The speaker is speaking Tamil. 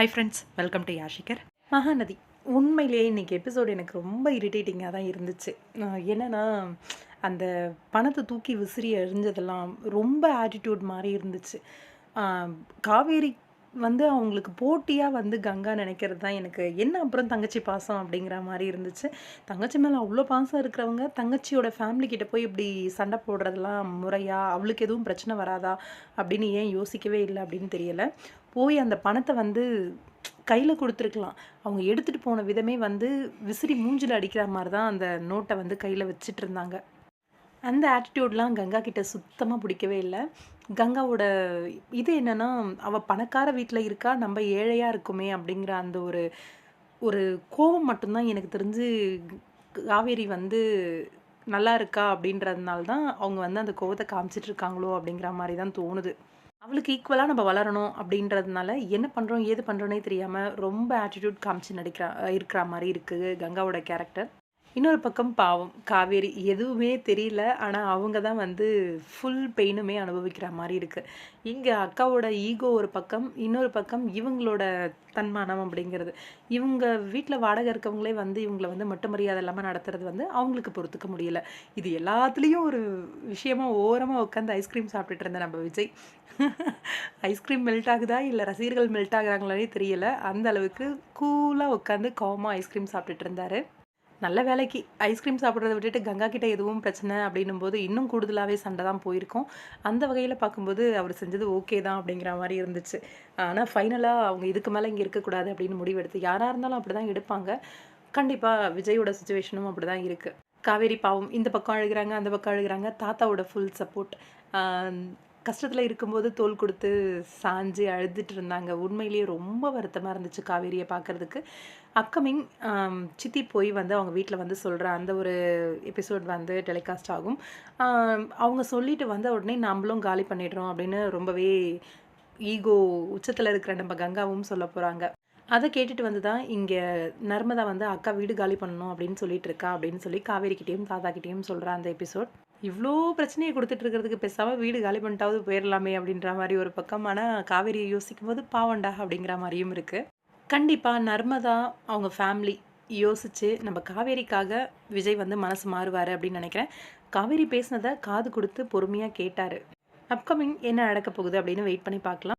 ஹை ஃப்ரெண்ட்ஸ் வெல்கம் டு யாஷிகர் மகாநதி உண்மையிலேயே இன்றைக்கி எபிசோடு எனக்கு ரொம்ப இரிட்டேட்டிங்காக தான் இருந்துச்சு. என்னென்னா என்னன்னா அந்த பணத்தை தூக்கி விசிறி எறிஞ்சதெல்லாம் ரொம்ப ஆட்டிடியூட் மாதிரி இருந்துச்சு. காவேரி வந்து அவங்களுக்கு போட்டியாக வந்து கங்கா நினைக்கிறது தான் எனக்கு. என்ன அப்புறம் தங்கச்சி பாசம் அப்படிங்கிற மாதிரி இருந்துச்சு. தங்கச்சி மேலே அவ்வளோ பாசம் இருக்கிறவங்க தங்கச்சியோட ஃபேமிலி கிட்ட போய் இப்படி சண்டை போடுறதெல்லாம் முறையா அவளுக்கு எதுவும் பிரச்சனை வராதா அப்படின்னு ஏன் யோசிக்கவே இல்லை அப்படின்னு தெரியலை. போய் அந்த பணத்தை வந்து கையில் கொடுத்துருக்கலாம். அவங்க எடுத்துகிட்டு போன விதமே வந்து விசிறி மூஞ்சில் அடிக்கிற மாதிரி தான் அந்த நோட்டை வந்து கையில் வச்சுட்டு இருந்தாங்க. அந்த ஆட்டிடியூட்லாம் கங்கா கிட்ட சுத்தமாக பிடிக்கவே இல்லை. கங்காவோட இது என்னன்னா அவள் பணக்கார வீட்டில் இருக்கா நம்ம ஏழையாக இருக்குமே அப்படிங்கிற அந்த ஒரு ஒரு கோபம் மட்டும்தான் எனக்கு தெரிஞ்சு காவேரி வந்து நல்லா இருக்கா அப்படின்றதுனால தான் அவங்க வந்து அந்த கோவத்தை காமிச்சிட்டு இருக்காங்களோ அப்படிங்கிற மாதிரி தான் தோணுது. அவளுக்கு ஈக்குவலாக நம்ம வளரணும் அப்படின்றதுனால என்ன பண்ணுறோம் ஏது பண்ணுறோன்னே தெரியாமல் ரொம்ப ஆட்டிடியூட் காமிச்சு நடிக்கிறா இருக்கிற மாதிரி இருக்குது கங்காவோட கேரக்டர் இன்னொரு பக்கம் பாவம். காவேரி எதுவுமே தெரியல. ஆனால் அவங்க தான் வந்து ஃபுல் பெயினுமே அனுபவிக்கிற மாதிரி இருக்குது இங்கே அக்காவோட ஈகோ ஒரு பக்கம் இன்னொரு பக்கம் இவங்களோட தன்மானம் அப்படிங்கிறது. இவங்க வீட்டில் வாடகை இருக்கவங்களே வந்து இவங்களை வந்து மட்டும் மரியாதை இல்லாமல் நடத்துறது வந்து அவங்களுக்கு பொறுத்துக்க முடியல. இது எல்லாத்துலேயும் ஒரு விஷயமா ஓரமாக உட்காந்து ஐஸ்கிரீம் சாப்பிட்டுட்டு இருந்தேன் நம்ம விஜய். ஐஸ்கிரீம் மெல்ட் ஆகுதா? இல்லை ரசிகர்கள் மெல்ட் ஆகுறாங்களானே தெரியல. அந்த அளவுக்கு கூலாக உட்காந்து காமாக ஐஸ்கிரீம் சாப்பிட்டுட்டு இருந்தாரு. நல்ல வேலைக்கு ஐஸ்கிரீம் சாப்பிட்றத விட்டுட்டு கங்கா கிட்ட எதுவும் பிரச்சனை அப்படின்னும் போது இன்னும் கூடுதலாகவே சண்டை தான் போயிருக்கோம். அந்த வகையில் பார்க்கும்போது அவர் செஞ்சது ஓகே தான் அப்படிங்கிற மாதிரி இருந்துச்சு. ஆனால் ஃபைனலாக அவங்க இதுக்கு மேலே இங்கே இருக்கக்கூடாது அப்படின்னு முடிவெடுத்து யாராக இருந்தாலும் அப்படி தான் எடுப்பாங்க. கண்டிப்பாக விஜயோட சுச்சுவேஷனும் அப்படி தான் இருக்குது காவேரி பாவம் இந்த பக்கம் அழுகிறாங்க அந்த பக்கம் அழுகிறாங்க தாத்தாவோட ஃபுல் சப்போர்ட் கஷ்டத்தில் இருக்கும்போது தோல் கொடுத்து சாஞ்சு அழுதுட்டு இருந்தாங்க. உண்மையிலேயே ரொம்ப வருத்தமாக இருந்துச்சு காவேரியை பார்க்குறதுக்கு. அப்கமிங் சித்தி போய் வந்து அவங்க வீட்டில் வந்து சொல்கிற அந்த ஒரு எபிசோட் வந்து டெலிகாஸ்ட் ஆகும். அவங்க சொல்லிட்டு வந்த உடனே நம்மளும் காலி பண்ணிடுறோம் அப்படின்னு ரொம்பவே ஈகோ உச்சத்தில் இருக்கிற நம்ம கங்காவும் சொல்ல போகிறாங்க அதை கேட்டுட்டு வந்து தான் இங்கே நர்மதா வந்து அக்கா வீடு காலி பண்ணணும் அப்படின்னு சொல்லிட்டு இருக்கா அப்படின்னு சொல்லி காவேரிக்கிட்டேயும் தாத்தாக்கிட்டேயும் சொல்கிறான் அந்த எபிசோட் இவ்வளோ பிரச்சனையை கொடுத்துட்டு இருக்கிறதுக்கு பேசாமல் வீடு காலி பண்ணிட்டாவது போயிடலாமே அப்படின்ற மாதிரி ஒரு பக்கம் ஆனால் காவேரியை யோசிக்கும் போது பாவண்டா அப்படிங்கிற மாதிரியும் இருக்குது கண்டிப்பாக நர்மதா அவங்க ஃபேமிலி யோசித்து நம்ம காவேரிக்காக விஜய் வந்து மனசு மாறுவார் அப்படின்னு நினைக்கிறேன். காவேரி பேசினதை காது கொடுத்து பொறுமையாக கேட்டார். அப்கமிங் என்ன நடக்க போகுது அப்படின்னு வெயிட் பண்ணி பார்க்கலாம்.